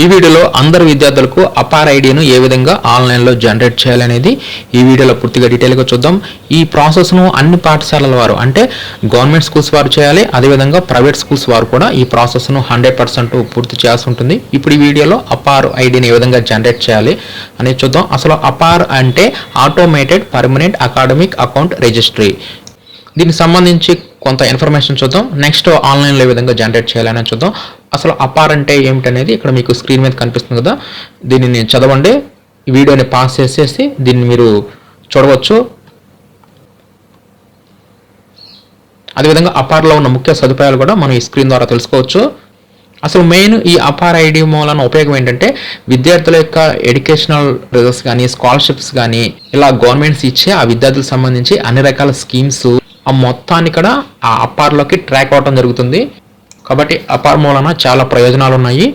ఈ వీడియోలో అందరు విద్యార్థులకు అపార్ ఐడిను ఏ విధంగా ఆన్లైన్లో జనరేట్ చేయాలనేది ఈ వీడియోలో పూర్తిగా డీటెయిల్గా చూద్దాం. ఈ ప్రాసెస్ను అన్ని పాఠశాలల వారు అంటే గవర్నమెంట్ స్కూల్స్ వారు చేయాలి అదేవిధంగా ప్రైవేట్ స్కూల్స్ వారు కూడా ఈ ప్రాసెస్ను హండ్రెడ్ పర్సెంట్ పూర్తి చేయాల్సి ఉంటుంది. ఇప్పుడు ఈ వీడియోలో అపార్ ఐడిని ఏ విధంగా జనరేట్ చేయాలి అనేది చూద్దాం. అసలు అపార్ అంటే automated permanent academic account registry. దీనికి సంబంధించి కొంత ఇన్ఫర్మేషన్ చూద్దాం. నెక్స్ట్ ఆన్లైన్లో ఏ విధంగా జనరేట్ చేయాలని చూద్దాం. అసలు అపార్ అంటే ఏమిటనేది ఇక్కడ మీకు స్క్రీన్ మీద కనిపిస్తుంది కదా. దీనిని చదవండి. వీడియోని పాస్ చేసేసి దీన్ని మీరు చూడవచ్చు. అదేవిధంగా అపార్లో ఉన్న ముఖ్య సదుపాయాలు కూడా మనం ఈ స్క్రీన్ ద్వారా తెలుసుకోవచ్చు. అసలు మెయిన్ ఈ అపార్ ఐడి మూలన ఉపయోగం ఏంటంటే విద్యార్థుల యొక్క ఎడ్యుకేషనల్ రిజల్ట్స్ కానీ స్కాలర్షిప్స్ కానీ ఇలా గవర్నమెంట్స్ ఇచ్చే ఆ విద్యార్థులకు సంబంధించి అన్ని రకాల స్కీమ్స్ ఆ మొత్తాన్ని కూడా ఆ అపార్లోకి ట్రాక్ అవడం జరుగుతుంది. కాబట్టి అపార్ మూలన చాలా ప్రయోజనాలు ఉన్నాయి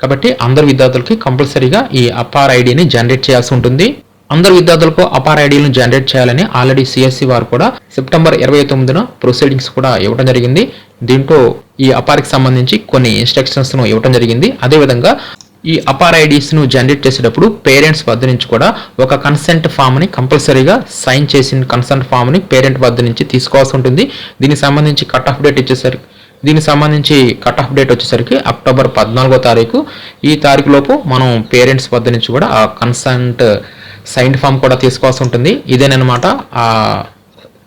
కాబట్టి అందరు విద్యార్థులకి కంపల్సరీగా ఈ అపార్ ఐడిని జనరేట్ చేయాల్సి ఉంటుంది. అందరు విద్యార్థులకు అపార్ ఐడీలను జనరేట్ చేయాలని ఆల్రెడీ సిఎస్సి వారు కూడా సెప్టెంబర్ ఇరవై తొమ్మిదిన ప్రొసీడింగ్స్ కూడా ఇవ్వడం జరిగింది. దీంట్లో ఈ అపార్కి సంబంధించి కొన్ని ఇన్స్ట్రక్షన్స్ను ఇవ్వడం జరిగింది. అదేవిధంగా ఈ అపార్ ఐడీస్ను జనరేట్ చేసేటప్పుడు పేరెంట్స్ వద్ద నుంచి కూడా ఒక కన్సెంట్ ఫామ్ని కంపల్సరీగా సైన్ చేసిన కన్సెంట్ ఫామ్ని పేరెంట్ వద్ద నుంచి తీసుకోవాల్సి ఉంటుంది. దీనికి సంబంధించి కట్ ఆఫ్ డేట్ ఇచ్చేసరికి దీనికి సంబంధించి కట్ ఆఫ్ డేట్ వచ్చేసరికి అక్టోబర్ పద్నాలుగో తారీఖు. ఈ తారీఖు లోపు మనం పేరెంట్స్ వద్ద నుంచి కూడా ఆ కన్సెంట్ సైన్ ఫామ్ కూడా తీసుకోవాల్సి ఉంటుంది. ఇదేనమాట ఆ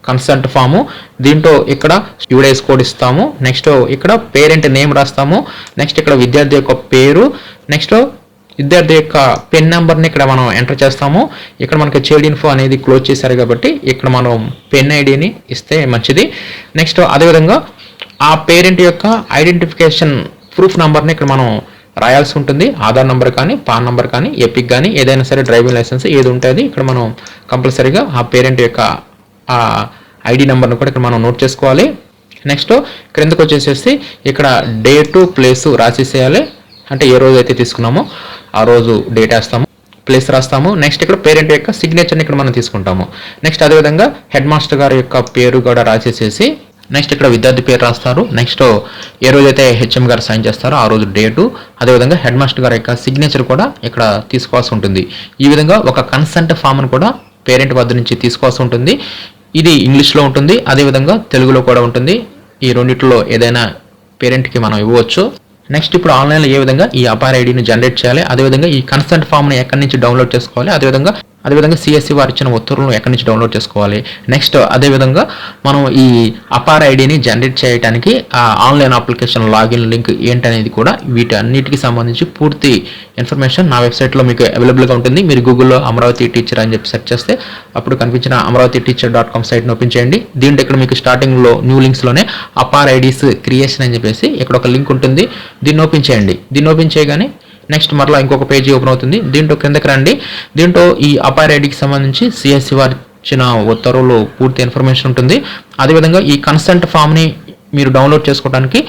కన్సెంట్ ఫాము దీంట్లో ఇక్కడ యూడైస్ కోడ్ ఇస్తాము. నెక్స్ట్ ఇక్కడ పేరెంట్ నేమ్ రాస్తాము. నెక్స్ట్ ఇక్కడ విద్యార్థి యొక్క పేరు. నెక్స్ట్ విద్యార్థి యొక్క పెన్ నెంబర్ని ఇక్కడ మనం ఎంటర్ చేస్తాము. ఇక్కడ మనకి చైల్డ్ ఇన్ఫో అనేది క్లోజ్ చేశారు కాబట్టి ఇక్కడ మనం పెన్ ఐడిని ఇస్తే మంచిది. నెక్స్ట్ అదేవిధంగా ఆ పేరెంట్ యొక్క ఐడెంటిఫికేషన్ ప్రూఫ్ నెంబర్ని ఇక్కడ మనం రాయాల్సి ఉంటుంది. ఆధార్ నెంబర్ కానీ పాన్ నెంబర్ కానీ ఎపిక్ కానీ ఏదైనా సరే డ్రైవింగ్ లైసెన్స్ ఏది ఉంటుంది ఇక్కడ మనం కంపల్సరీగా ఆ పేరెంట్ యొక్క ఆ ఐడి నెంబర్ను కూడా ఇక్కడ మనం నోట్ చేసుకోవాలి. నెక్స్ట్ క్రిందకు వచ్చేసేసి ఇక్కడ డేటు ప్లేసు రాసేసేయాలి. అంటే ఏ రోజు అయితే తీసుకున్నామో ఆ రోజు డేట్ వేస్తాము ప్లేస్ రాస్తాము. నెక్స్ట్ ఇక్కడ పేరెంట్ యొక్క సిగ్నేచర్ని ఇక్కడ మనం తీసుకుంటాము. నెక్స్ట్ అదేవిధంగా హెడ్ మాస్టర్ గారి యొక్క పేరు కూడా రాసేసేసి నెక్స్ట్ ఇక్కడ విద్యార్థి పేరు రాస్తారు. నెక్స్ట్ ఏ రోజైతే హెచ్ఎం గారు సైన్ చేస్తారో ఆ రోజు డేటు అదేవిధంగా హెడ్ మాస్టర్ గారి యొక్క సిగ్నేచర్ కూడా ఇక్కడ తీసుకోవాల్సి ఉంటుంది. ఈ విధంగా ఒక కన్సెంట్ ఫామ్ను కూడా పేరెంట్ వద్ద నుంచి తీసుకోవాల్సి ఉంటుంది. ఇది ఇంగ్లీష్లో ఉంటుంది. అదేవిధంగా తెలుగులో కూడా ఉంటుంది. ఈ రెండిట్లో ఏదైనా పేరెంట్కి మనం ఇవ్వచ్చు నెక్స్ట్ ఇప్పుడు ఆన్లైన్లో ఏ విధంగా ఈ అపార్ ఐడిని జనరేట్ చేయాలి? అదేవిధంగా ఈ కన్సెంట్ ఫామ్ని ఎక్కడి నుంచి డౌన్లోడ్ చేసుకోవాలి? అదేవిధంగా అదేవిధంగా సిఎస్సి వారు ఇచ్చిన ఉత్తర్వులను ఎక్కడి నుంచి డౌన్లోడ్ చేసుకోవాలి? నెక్స్ట్ అదేవిధంగా మనం ఈ అపార్ ఐడిని జనరేట్ చేయడానికి ఆ ఆన్లైన్ అప్లికేషన్ లాగిన్ లింక్ ఏంటనేది కూడా వీటన్నిటికి సంబంధించి పూర్తి ఇన్ఫర్మేషన్ నా వెబ్సైట్లో మీకు అవైలబుల్గా ఉంటుంది. మీరు గూగుల్లో అమరావతి టీచర్ అని చెప్పి సెర్చ్ చేస్తే అప్పుడు కనిపించిన అమరావతి టీచర్ డాట్ కామ్ సైట్ని ఓపెన్ చేయండి. దీంట్లో ఇక్కడ మీకు స్టార్టింగ్లో న్యూ లింక్స్లోనే అపార్ ఐడీస్ క్రియేషన్ అని చెప్పేసి ఇక్కడ ఒక లింక్ ఉంటుంది. దీన్ని ఓపెన్ చేయండి. దీన్ని ఓపెన్ చేయగానే నెక్స్ట్ మరలా ఇంకొక పేజీ ఓపెన్ అవుతుంది. దీంట్లో కిందకి రండి. దీంట్లో ఈ అపార్ ఐడికి సంబంధించి సిఎస్సి వారు ఇచ్చిన ఉత్తర్వులు పూర్తి ఇన్ఫర్మేషన్ ఉంటుంది. అదేవిధంగా ఈ కన్సెంట్ ఫామ్ని మీరు డౌన్లోడ్ చేసుకోవడానికి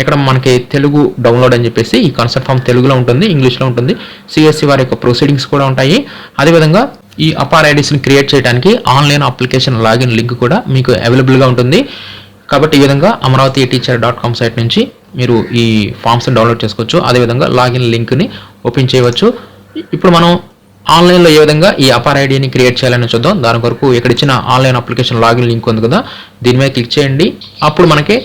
ఇక్కడ మనకి తెలుగు డౌన్లోడ్ అని చెప్పేసి ఈ కన్సెప్ట్ ఫామ్ తెలుగులో ఉంటుంది ఇంగ్లీష్లో ఉంటుంది. సిఎస్సి వారి యొక్క ప్రొసీడింగ్స్ కూడా ఉంటాయి. అదేవిధంగా ఈ అపార్ ఐడీస్ని క్రియేట్ చేయడానికి ఆన్లైన్ అప్లికేషన్ లాగిన్ లింక్ కూడా మీకు అవైలబుల్గా ఉంటుంది. కాబట్టి ఈ విధంగా Amaravati teacher dot com site నుంచి మీరు ఈ ఫామ్స్ని డౌన్లోడ్ చేసుకోవచ్చు. అదేవిధంగా లాగిన్ లింక్ని ఓపెన్ చేయవచ్చు. ఇప్పుడు మనం ఆన్లైన్లో ఏ విధంగా ఈ అపార్ ఐడిని క్రియేట్ చేయాలని చూద్దాం. దాని కొరకు ఇక్కడ ఇచ్చిన ఆన్లైన్ అప్లికేషన్ లాగిన్ లింక్ ఉంది కదా. దీని మీద క్లిక్ చేయండి. అప్పుడు మనకి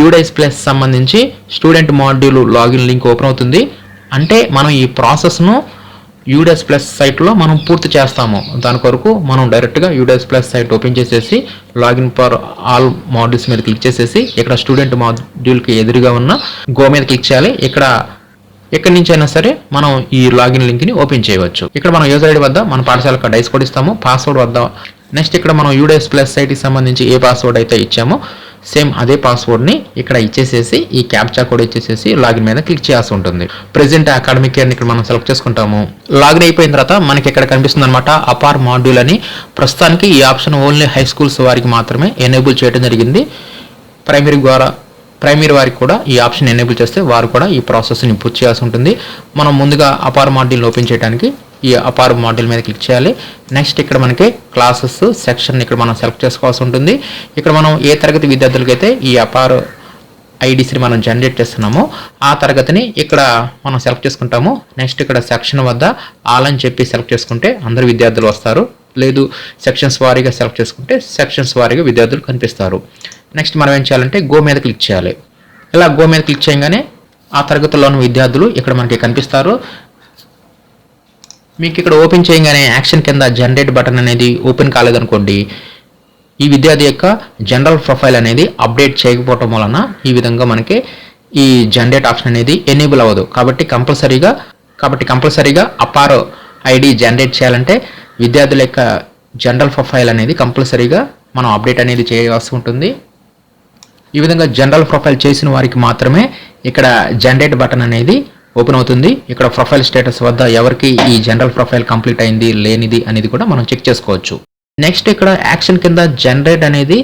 యూడైస్ ప్లస్ సంబంధించి student module login link open అవుతుంది. అంటే మనం ఈ ప్రాసెస్ను యూడెస్ ప్లస్ సైట్లో మనం పూర్తి చేస్తాము. దాని కొరకు మనం డైరెక్ట్గా యూడెస్ ప్లస్ సైట్ ఓపెన్ చేసేసి లాగిన్ ఫర్ ఆల్ మాడ్యూల్స్ మీద క్లిక్ చేసేసి ఇక్కడ స్టూడెంట్ మాడ్యూల్కి ఎదురుగా ఉన్న గో మీద క్లిక్ చేయాలి. ఇక్కడ ఎక్కడి నుంచి అయినా సరే మనం ఈ లాగిన్ లింక్ని ఓపెన్ చేయవచ్చు. ఇక్కడ మనం యూజర్ ఐడి వద్ద మన పాఠశాలకు డైస్ కోడ్ ఇస్తాము. పాస్వర్డ్ వద్ద. నెక్స్ట్ ఇక్కడ మనం యూడెస్ ప్లస్ సైట్కి సంబంధించి ఏ పాస్వర్డ్ అయితే ఇచ్చామో సేమ్ అదే పాస్వర్డ్ని ఇక్కడ ఇచ్చేసేసి ఈ క్యాప్చా కోడ్ ఇచ్చేసేసి లాగిన్ మీద క్లిక్ చేయాల్సి ఉంటుంది. ప్రెసెంట్ అకాడమిక్ ఇయర్ని ఇక్కడ మనం సెలెక్ట్ చేసుకుంటాము. లాగిన్ అయిపోయిన తర్వాత మనకి ఇక్కడ కనిపిస్తుంది అనమాట అపార్ మాడ్యూల్ అని. ప్రస్తుతానికి ఈ ఆప్షన్ ఓన్లీ హై స్కూల్స్ వారికి మాత్రమే ఎనేబుల్ చేయడం జరిగింది. ప్రైమరీ ద్వారా ప్రైమరీ వారికి కూడా ఈ ఆప్షన్ ఎనేబుల్ చేస్తే వారు కూడా ఈ ప్రాసెస్ని పూర్తి చేయాల్సి ఉంటుంది. మనం ముందుగా అపార్ మాడ్యూల్ని ఓపెన్ చేయడానికి ఈ అపార్ మాడ్యూల్ మీద క్లిక్ చేయాలి. నెక్స్ట్ ఇక్కడ మనకి క్లాసెస్ సెక్షన్ ఇక్కడ మనం సెలెక్ట్ చేసుకోవాల్సి ఉంటుంది. ఇక్కడ మనం ఏ తరగతి విద్యార్థులకైతే ఈ అపార్ ఐడిస్ని మనం జనరేట్ చేస్తున్నామో ఆ తరగతిని ఇక్కడ మనం సెలెక్ట్ చేసుకుంటాము. నెక్స్ట్ ఇక్కడ సెక్షన్ వద్ద ఆల్ అని చెప్పి సెలెక్ట్ చేసుకుంటే అందరు విద్యార్థులు వస్తారు. లేదు సెక్షన్స్ వారీగా సెలెక్ట్ చేసుకుంటే సెక్షన్స్ వారీగా విద్యార్థులు కనిపిస్తారు. నెక్స్ట్ మనం ఏం చేయాలంటే గో మీద క్లిక్ చేయాలి. ఇలా గో మీద క్లిక్ చేయగానే ఆ తరగతిలోని విద్యార్థులు ఇక్కడ మనకి కనిపిస్తారు. మీకు ఇక్కడ ఓపెన్ చేయగానే యాక్షన్ కింద జనరేట్ బటన్ అనేది ఓపెన్ కాలేదనుకోండి ఈ విద్యార్థి యొక్క జనరల్ ప్రొఫైల్ అనేది అప్డేట్ చేయకపోవటం వలన ఈ విధంగా మనకి ఈ జనరేట్ ఆప్షన్ అనేది ఎనేబుల్ అవ్వదు. కాబట్టి కంపల్సరీగా కాబట్టి కంపల్సరీగా అపార్ ఐడి జనరేట్ చేయాలంటే విద్యార్థుల యొక్క జనరల్ ప్రొఫైల్ అనేది కంపల్సరీగా మనం అప్డేట్ అనేది చేయాల్సి ఉంటుంది. ఈ విధంగా జనరల్ ప్రొఫైల్ చేసిన వారికి మాత్రమే ఇక్కడ జనరేట్ బటన్ అనేది ఓపెన్ అవుతుంది. ఇక్కడ ప్రొఫైల్ స్టేటస్ వద్ద ఎవరికి ఈ జనరల్ ప్రొఫైల్ కంప్లీట్ అయింది లేనిది అనేది కూడా మనం చెక్ చేసుకోవచ్చు. నెక్స్ట్ ఇక్కడ యాక్షన్ కింద జనరేట్ అనేది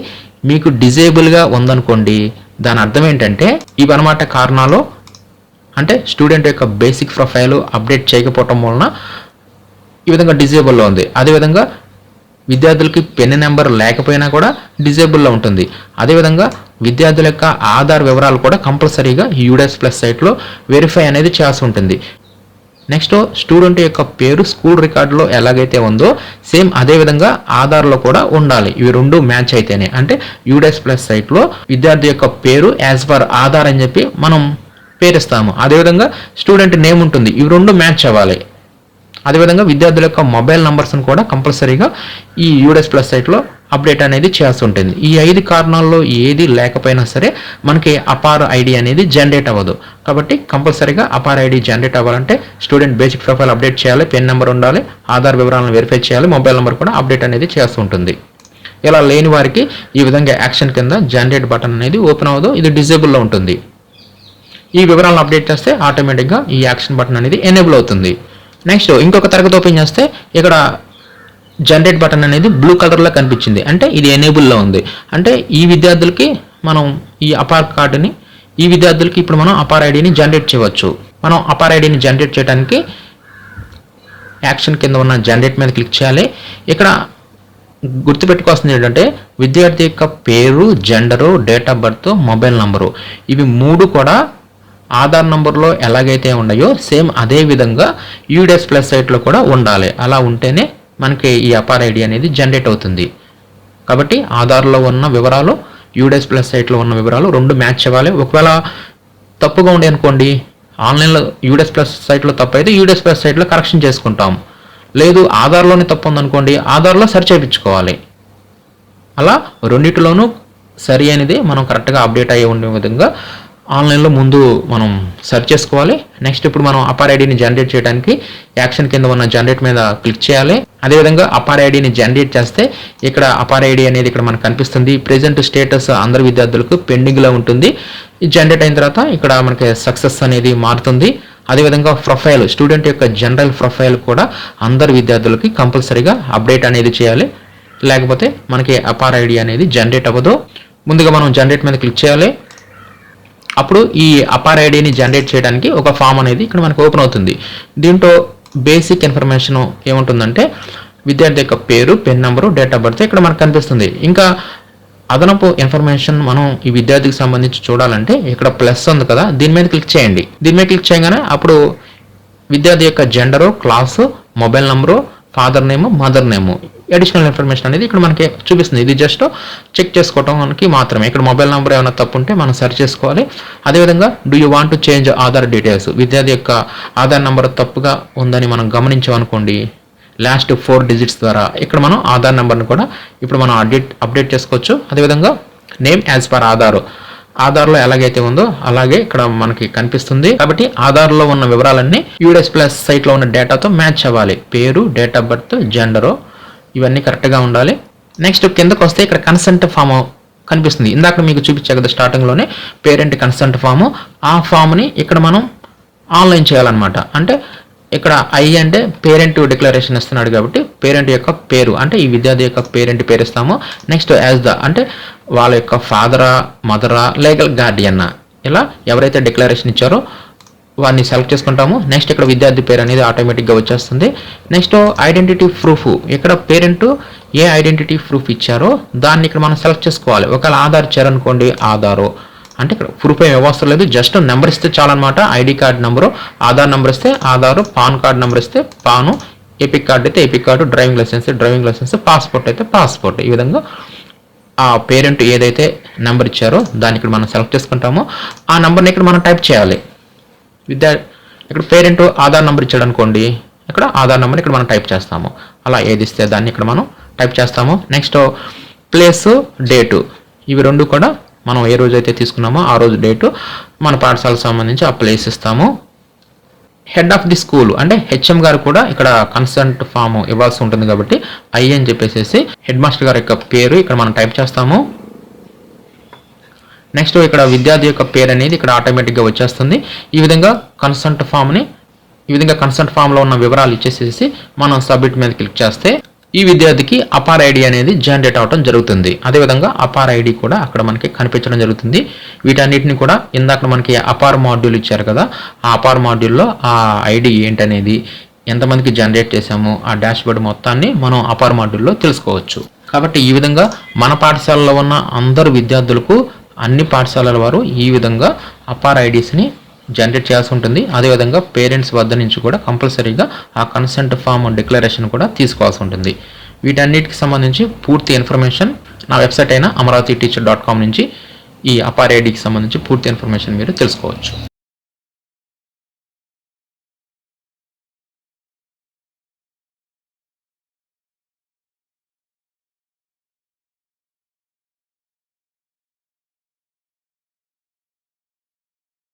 మీకు డిజేబుల్గా ఉందనుకోండి. దాని అర్థం ఏంటంటే ఇవన్నమాట కారణాలు అంటే స్టూడెంట్ యొక్క బేసిక్ ప్రొఫైల్ అప్డేట్ చేయకపోవటం వలన ఈ విధంగా డిజేబుల్లో ఉంది. అదేవిధంగా విద్యార్థులకి పెన్ నెంబర్ లేకపోయినా కూడా డిజేబుల్లో ఉంటుంది. అదేవిధంగా విద్యార్థుల యొక్క ఆధార్ వివరాలు కూడా కంపల్సరీగా యూడెస్ ప్లస్ సైట్లో వెరిఫై అనేది చేయాల్సి ఉంటుంది. నెక్స్ట్ స్టూడెంట్ యొక్క పేరు స్కూల్ రికార్డులో ఎలాగైతే ఉందో సేమ్ అదే విధంగా ఆధార్లో కూడా ఉండాలి. ఇవి రెండు మ్యాచ్ అయితేనే. అంటే యూడెస్ ప్లస్ సైట్లో విద్యార్థి యొక్క పేరు యాజ్ పర్ ఆధార్ అని చెప్పి మనం పేరుస్తాము. అదేవిధంగా స్టూడెంట్ నేమ్ ఉంటుంది. ఇవి రెండు మ్యాచ్ అవ్వాలి. అదేవిధంగా విద్యార్థుల యొక్క మొబైల్ నంబర్స్ని కూడా కంపల్సరీగా ఈ యూడెస్ ప్లస్ సైట్లో అప్డేట్ అనేది చేయాల్సి ఉంటుంది ఈ ఐదు కారణాల్లో ఏది లేకపోయినా సరే మనకి అపార్ ఐడి అనేది జనరేట్ అవ్వదు. కాబట్టి కంపల్సరీగా అపార్ ఐడి జనరేట్ అవ్వాలంటే స్టూడెంట్ బేసిక్ ప్రొఫైల్ అప్డేట్ చేయాలి పెన్ నెంబర్ ఉండాలి ఆధార్ వివరాలను వెరిఫై చేయాలి మొబైల్ నెంబర్ కూడా అప్డేట్ అనేది చేస్తూ ఉంటుంది ఇలా లేని వారికి ఈ విధంగా యాక్షన్ కింద జనరేట్ బటన్ అనేది ఓపెన్ అవ్వదు. ఇది డిజేబుల్లో ఉంటుంది. ఈ వివరాలను అప్డేట్ చేస్తే ఆటోమేటిక్గా ఈ యాక్షన్ బటన్ అనేది ఎనేబుల్ అవుతుంది. నెక్స్ట్ ఇంకొక తరగతి ఓపెన్ చేస్తే ఇక్కడ జనరేట్ బటన్ అనేది బ్లూ కలర్లో కనిపించింది. అంటే ఇది ఎనేబుల్లో ఉంది. అంటే ఈ విద్యార్థులకి మనం ఈ అపార్ కార్డుని ఈ విద్యార్థులకి ఇప్పుడు మనం అపార్ ఐడిని జనరేట్ చేయవచ్చు. మనం అపార్ ఐడిని జనరేట్ చేయడానికి యాక్షన్ కింద ఉన్న జనరేట్ మీద క్లిక్ చేయాలి. ఇక్కడ గుర్తుపెట్టుకోవాల్సింది ఏంటంటే విద్యార్థి యొక్క పేరు gender date of birth mobile number ఇవి మూడు కూడా ఆధార్ నంబర్లో ఎలాగైతే ఉన్నాయో సేమ్ అదే విధంగా యూడెస్ ప్లస్ సైట్లో కూడా ఉండాలి. అలా ఉంటేనే మనకి ఈ అపార్ ఐడి అనేది జనరేట్ అవుతుంది. కాబట్టి ఆధార్లో ఉన్న వివరాలు యూడెస్ ప్లస్ సైట్లో ఉన్న వివరాలు రెండు మ్యాచ్ అవ్వాలి. ఒకవేళ తప్పుగా ఉండే అనుకోండి ఆన్లైన్లో యూడెస్ ప్లస్ సైట్లో తప్పు అయితే యూడెస్ ప్లస్ సైట్లో కరెక్షన్ చేసుకుంటాం. లేదు ఆధార్లోనే తప్పు ఉందనుకోండి ఆధార్లో సరి చేయించుకోవాలి. అలా రెండింటిలోనూ సరి అనేది మనం కరెక్ట్గా అప్డేట్ అయ్యే ఉండే విధంగా ఆన్లైన్లో ముందు మనం సెర్చ్ చేసుకోవాలి. నెక్స్ట్ ఇప్పుడు మనం అపార్ ఐడిని జనరేట్ చేయడానికి యాక్షన్ కింద ఉన్న జనరేట్ మీద క్లిక్ చేయాలి. అదేవిధంగా అపార్ ఐడిని జనరేట్ చేస్తే ఇక్కడ అపార్ ఐడి అనేది ఇక్కడ మనకు కనిపిస్తుంది. ప్రెజెంట్ స్టేటస్ అందరి విద్యార్థులకు పెండింగ్లో ఉంటుంది. జనరేట్ అయిన తర్వాత ఇక్కడ మనకి సక్సెస్ అనేది మారుతుంది. అదేవిధంగా ప్రొఫైల్ స్టూడెంట్ యొక్క జనరల్ ప్రొఫైల్ కూడా అందరి విద్యార్థులకి కంపల్సరీగా అప్డేట్ అనేది చేయాలి. లేకపోతే మనకి అపార్ ఐడి అనేది జనరేట్ అవ్వదు. ముందుగా మనం జనరేట్ మీద క్లిక్ చేయాలి. అప్పుడు ఈ అపార్ ఐడిని జనరేట్ చేయడానికి ఒక ఫామ్ అనేది ఇక్కడ మనకు ఓపెన్ అవుతుంది. దీంట్లో బేసిక్ ఇన్ఫర్మేషన్ ఏముంటుందంటే విద్యార్థి యొక్క పేరు PEN number date of birth ఇక్కడ మనకు కనిపిస్తుంది. ఇంకా అదనపు ఇన్ఫర్మేషన్ మనం ఈ విద్యార్థికి సంబంధించి చూడాలంటే ఇక్కడ ప్లస్ ఉంది కదా దీని మీద క్లిక్ చేయండి. దీని మీద క్లిక్ చేయగానే అప్పుడు విద్యార్థి యొక్క gender class mobile number father name mother name additional information అనేది ఇక్కడ మనకి చూపిస్తుంది. ఇది జస్ట్ చెక్ చేసుకోవడానికి మాత్రమే. ఇక్కడ మొబైల్ నెంబర్ ఏమైనా తప్పు ఉంటే మనం సెర్చ్ చేసుకోవాలి. అదేవిధంగా do you want to change Aadhaar details విద్యార్థి యొక్క ఆధార్ నెంబర్ తప్పుగా ఉందని మనం గమనించామనుకోండి. లాస్ట్ ఫోర్ డిజిట్స్ ద్వారా ఇక్కడ మనం ఆధార్ నెంబర్ని కూడా ఇప్పుడు మనం అప్డేట్ అప్డేట్ చేసుకోవచ్చు. అదేవిధంగా నేమ్ యాజ్ పర్ ఆధార్. ఆధార్లో ఎలాగైతే ఉందో అలాగే ఇక్కడ మనకి కనిపిస్తుంది. కాబట్టి ఆధార్లో ఉన్న వివరాలన్నీ యూడిఎస్ ప్లస్ సైట్లో ఉన్న డేటాతో మ్యాచ్ అవ్వాలి. పేరు డేట్ ఆఫ్ బర్త్ జెండరు ఇవన్నీ కరెక్ట్గా ఉండాలి. నెక్స్ట్ కిందకు వస్తే ఇక్కడ కన్సెంట్ ఫామ్ కనిపిస్తుంది. ఇందాక మీకు చూపించా కదా స్టార్టింగ్లోనే పేరెంట్ కన్సెంట్ ఫామ్ ఆ ఫామ్ని ఇక్కడ మనం ఆన్లైన్ చేయాలన్నమాట. అంటే ఇక్కడ ఐ అంటే పేరెంట్ డిక్లరేషన్ ఇస్తున్నాడు కాబట్టి పేరెంట్ యొక్క పేరు అంటే ఈ విద్యార్థి యొక్క పేరెంట్ పేరు ఇస్తాము. నెక్స్ట్ యాజ్ ద అంటే వాళ్ళ యొక్క ఫాదరా మదరా లీగల్ గార్డియన్నా ఇలా ఎవరైతే డిక్లరేషన్ ఇచ్చారో వాడిని సెలెక్ట్ చేసుకుంటాము. నెక్స్ట్ ఇక్కడ విద్యార్థి పేరు అనేది ఆటోమేటిక్గా వచ్చేస్తుంది. నెక్స్ట్ ఐడెంటిటీ ప్రూఫ్ ఇక్కడ పేరెంట్ ఏ ఐడెంటిటీ ప్రూఫ్ ఇచ్చారో దాన్ని ఇక్కడ మనం సెలెక్ట్ చేసుకోవాలి. ఒకవేళ ఆధార్ ఇచ్చారనుకోండి ఆధారు. అంటే ఇక్కడ ప్రూఫ్ ఏం అవసరం లేదు. జస్ట్ నెంబర్ ఇస్తే చాలన్నమాట. ID card number Aadhaar number ఇస్తే ఆధారు పాన్ కార్డ్ నెంబర్ ఇస్తే పాను ఎపిక్ కార్డ్ అయితే EPIC card driving licence driving licence passport అయితే పాస్పోర్ట్ ఈ విధంగా ఆ పేరెంట్ ఏదైతే నెంబర్ ఇచ్చారో దాన్ని ఇక్కడ మనం సెలెక్ట్ చేసుకుంటామో. ఆ నెంబర్ని ఇక్కడ మనం టైప్ చేయాలి. విద్యా ఇక్కడ పేరెంట్ ఆధార్ నెంబర్ ఇచ్చాడు అనుకోండి. ఇక్కడ ఆధార్ నెంబర్ ఇక్కడ మనం టైప్ చేస్తాము. అలా ఏది ఇస్తే దాన్ని ఇక్కడ మనం టైప్ చేస్తాము. నెక్స్ట్ ప్లేస్ డేటు ఇవి రెండు కూడా మనం ఏ రోజు అయితే తీసుకున్నామో ఆ రోజు డేటు మన పాఠశాలకు సంబంధించి ఆ ప్లేస్ ఇస్తాము. హెడ్ ఆఫ్ ది స్కూల్ అంటే హెచ్ఎం గారు కూడా ఇక్కడ కన్సెంట్ ఫామ్ ఇవ్వాల్సి ఉంటుంది కాబట్టి ఐ అని చెప్పేసి హెడ్ మాస్టర్ గారి యొక్క పేరు ఇక్కడ మనం టైప్ చేస్తాము. నెక్స్ట్ ఇక్కడ విద్యార్థి యొక్క పేరు అనేది ఇక్కడ ఆటోమేటిక్గా వచ్చేస్తుంది. ఈ విధంగా కన్సంట్ ఫామ్ని ఈ విధంగా కన్సంట్ ఫామ్లో ఉన్న వివరాలు ఇచ్చేసేసి మనం సబ్మిట్ మీద క్లిక్ చేస్తే ఈ విద్యార్థికి అపార్ ఐడి అనేది జనరేట్ అవడం జరుగుతుంది. అదేవిధంగా అపార్ ఐడి కూడా అక్కడ మనకి కనిపించడం జరుగుతుంది. వీటన్నిటిని కూడా ఇందాక మనకి అపార్ మాడ్యూల్ ఇచ్చారు కదా ఆ అపార్ మాడ్యూల్లో ఆ ఐడి ఏంటనేది ఎంతమందికి జనరేట్ చేశాము ఆ డాష్ బోర్డ్ మొత్తాన్ని మనం అపార్ మాడ్యూల్లో తెలుసుకోవచ్చు. కాబట్టి ఈ విధంగా మన పాఠశాలలో ఉన్న అందరు విద్యార్థులకు అన్ని పాఠశాలల వారు ఈ విధంగా అపార్ ఐడీస్ని జనరేట్ చేయాల్సి ఉంటుంది. అదేవిధంగా పేరెంట్స్ వద్ద నుంచి కూడా కంపల్సరీగా ఆ కన్సెంట్ ఫామ్ డిక్లరేషన్ కూడా తీసుకోవాల్సి ఉంటుంది. వీటన్నిటికి సంబంధించి పూర్తి ఇన్ఫర్మేషన్ నా వెబ్సైట్ అయిన అమరావతి టీచర్ డాట్ కామ్ నుంచి ఈ అపార్ ఐడికి సంబంధించి పూర్తి ఇన్ఫర్మేషన్ మీరు తెలుసుకోవచ్చు.